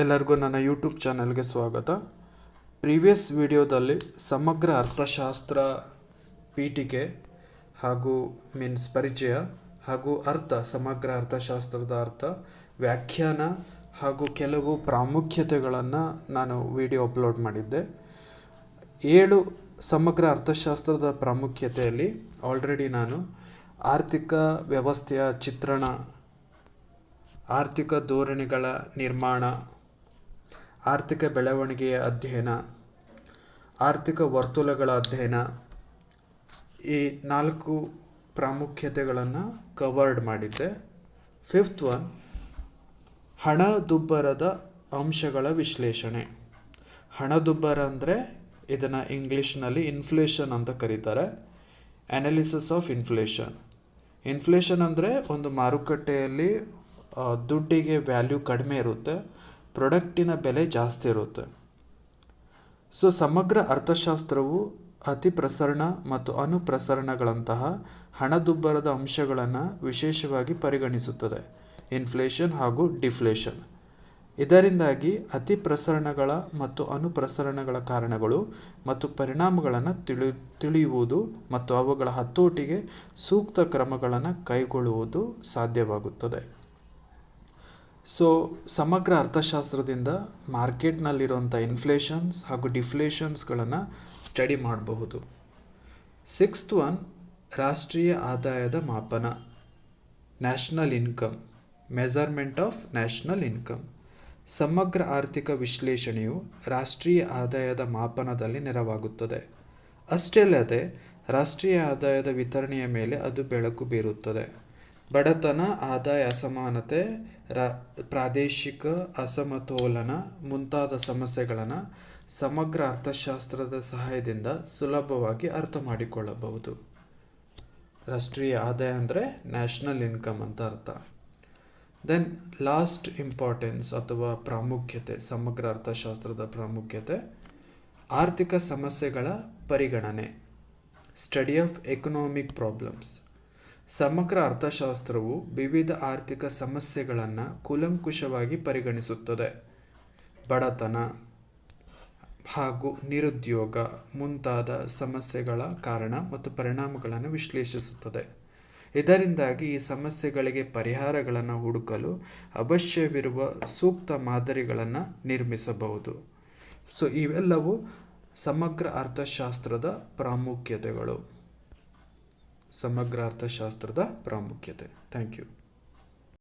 ಎಲ್ಲರಿಗೂ ನನ್ನ ಯೂಟ್ಯೂಬ್ ಚಾನಲ್ಗೆ ಸ್ವಾಗತ. ಪ್ರೀವಿಯಸ್ ವಿಡಿಯೋದಲ್ಲಿ ಸಮಗ್ರ ಅರ್ಥಶಾಸ್ತ್ರ ಪೀಠಿಕೆ ಹಾಗೂ ಮೀನ್ಸ್ ಪರಿಚಯ ಹಾಗೂ ಅರ್ಥ, ಸಮಗ್ರ ಅರ್ಥಶಾಸ್ತ್ರದ ಅರ್ಥ, ವ್ಯಾಖ್ಯಾನ ಹಾಗೂ ಕೆಲವು ಪ್ರಾಮುಖ್ಯತೆಗಳನ್ನು ನಾನು ವಿಡಿಯೋ ಅಪ್ಲೋಡ್ ಮಾಡಿದ್ದೆ. ಏಳು ಸಮಗ್ರ ಅರ್ಥಶಾಸ್ತ್ರದ ಪ್ರಾಮುಖ್ಯತೆಯಲ್ಲಿ ಆಲ್ರೆಡಿ ನಾನು ಆರ್ಥಿಕ ವ್ಯವಸ್ಥೆಯ ಚಿತ್ರಣ, ಆರ್ಥಿಕ ಧೋರಣೆಗಳ ನಿರ್ಮಾಣ ಆರ್ಥಿಕ ಬೆಳವಣಿಗೆಯ ಅಧ್ಯಯನ, ಆರ್ಥಿಕ ವರ್ತುಲಗಳ ಅಧ್ಯಯನ, ಈ ನಾಲ್ಕು ಪ್ರಾಮುಖ್ಯತೆಗಳನ್ನು ಕವರ್ಡ್ ಮಾಡಿದ್ದೆ. ಫಿಫ್ತ್ ಒನ್ ಹಣದುಬ್ಬರದ ಅಂಶಗಳ ವಿಶ್ಲೇಷಣೆ. ಹಣದುಬ್ಬರ ಅಂದರೆ ಇದನ್ನು ಇಂಗ್ಲೀಷ್ನಲ್ಲಿ ಇನ್ಫ್ಲೇಷನ್ ಅಂತ ಕರೀತಾರೆ. ಅನಾಲಿಸಿಸ್ ಆಫ್ ಇನ್ಫ್ಲೇಷನ್ ಇನ್ಫ್ಲೇಷನ್ ಅಂದರೆ ಒಂದು ಮಾರುಕಟ್ಟೆಯಲ್ಲಿ ದುಡ್ಡಿಗೆ ವ್ಯಾಲ್ಯೂ ಕಡಿಮೆ ಇರುತ್ತೆ. ಪ್ರಾಡಕ್ಟಿನ ಬೆಲೆ ಜಾಸ್ತಿ ಇರುತ್ತೆ. ಸೊ, ಸಮಗ್ರ ಅರ್ಥಶಾಸ್ತ್ರವು ಅತಿ ಪ್ರಸರಣ ಮತ್ತು ಅನುಪ್ರಸರಣಗಳಂತಹ ಹಣದುಬ್ಬರದ ಅಂಶಗಳನ್ನು ವಿಶೇಷವಾಗಿ ಪರಿಗಣಿಸುತ್ತದೆ. ಇನ್ಫ್ಲೇಷನ್ ಹಾಗೂ ಡಿಫ್ಲೇಷನ್. ಇದರಿಂದಾಗಿ ಅತಿ ಪ್ರಸರಣಗಳ ಮತ್ತು ಅನುಪ್ರಸರಣಗಳ ಕಾರಣಗಳು ಮತ್ತು ಪರಿಣಾಮಗಳನ್ನು ತಿಳಿ, ತಿಳಿಯುವುದು ಮತ್ತು ಅವುಗಳ ಹತೋಟಿಗೆ ಸೂಕ್ತ ಕ್ರಮಗಳನ್ನು ಕೈಗೊಳ್ಳುವುದು ಸಾಧ್ಯವಾಗುತ್ತದೆ. ಸೊ ಸಮಗ್ರ ಅರ್ಥಶಾಸ್ತ್ರದಿಂದ ಮಾರ್ಕೆಟ್ನಲ್ಲಿರುವಂಥ ಇನ್ಫ್ಲೇಷನ್ಸ್ ಹಾಗೂ ಡಿಫ್ಲೇಷನ್ಸ್ಗಳನ್ನು ಸ್ಟಡಿ ಮಾಡಬಹುದು. ಸಿಕ್ಸ್ತ್ ಒನ್ ರಾಷ್ಟ್ರೀಯ ಆದಾಯದ ಮಾಪನ. National income measurement of national income ಸಮಗ್ರ ಆರ್ಥಿಕ ವಿಶ್ಲೇಷಣೆಯು ರಾಷ್ಟ್ರೀಯ ಆದಾಯದ ಮಾಪನದಲ್ಲಿ ನೆರವಾಗುತ್ತದೆ. ಅಷ್ಟೇ ಅಲ್ಲದೆ, ರಾಷ್ಟ್ರೀಯ ಆದಾಯದ ವಿತರಣೆಯ ಮೇಲೆ ಅದು ಬೆಳಕು ಬೀರುತ್ತದೆ. ಬಡತನ, ಆದಾಯ, ಅಸಮಾನತೆ, ರಾ, ಪ್ರಾದೇಶಿಕ ಅಸಮತೋಲನ ಮುಂತಾದ ಸಮಸ್ಯೆಗಳನ್ನು ಸಮಗ್ರ ಅರ್ಥಶಾಸ್ತ್ರದ ಸಹಾಯದಿಂದ ಸುಲಭವಾಗಿ ಅರ್ಥ ಮಾಡಿಕೊಳ್ಳಬಹುದು. ರಾಷ್ಟ್ರೀಯ ಆದಾಯ ಅಂದರೆ ನ್ಯಾಷನಲ್ ಇನ್ಕಮ್ ಅಂತ ಅರ್ಥ. ದೆನ್ ಲಾಸ್ಟ್ ಇಂಪಾರ್ಟೆನ್ಸ್ ಅಥವಾ ಪ್ರಾಮುಖ್ಯತೆ, ಸಮಗ್ರ ಅರ್ಥಶಾಸ್ತ್ರದ ಪ್ರಾಮುಖ್ಯತೆ, ಆರ್ಥಿಕ ಸಮಸ್ಯೆಗಳ ಪರಿಗಣನೆ, ಸ್ಟಡಿ ಆಫ್ ಎಕನಾಮಿಕ್ ಪ್ರಾಬ್ಲಮ್ಸ್. ಸಮಗ್ರ ಅರ್ಥಶಾಸ್ತ್ರವು ವಿವಿಧ ಆರ್ಥಿಕ ಸಮಸ್ಯೆಗಳನ್ನು ಕೂಲಂಕುಷವಾಗಿ ಪರಿಗಣಿಸುತ್ತದೆ. ಬಡತನ ಹಾಗೂ ನಿರುದ್ಯೋಗ ಮುಂತಾದ ಸಮಸ್ಯೆಗಳ ಕಾರಣ ಮತ್ತು ಪರಿಣಾಮಗಳನ್ನು ವಿಶ್ಲೇಷಿಸುತ್ತದೆ. ಇದರಿಂದಾಗಿ ಈ ಸಮಸ್ಯೆಗಳಿಗೆ ಪರಿಹಾರಗಳನ್ನು ಹುಡುಕಲು ಅವಶ್ಯವಿರುವ ಸೂಕ್ತ ಮಾದರಿಗಳನ್ನು ನಿರ್ಮಿಸಬಹುದು. ಸೊ ಇವೆಲ್ಲವೂ ಸಮಗ್ರ ಅರ್ಥಶಾಸ್ತ್ರದ ಪ್ರಾಮುಖ್ಯತೆಗಳು. ಸಮಗ್ರ ಅರ್ಥಶಾಸ್ತ್ರದ ಪ್ರಾಮುಖ್ಯತೆ. Thank you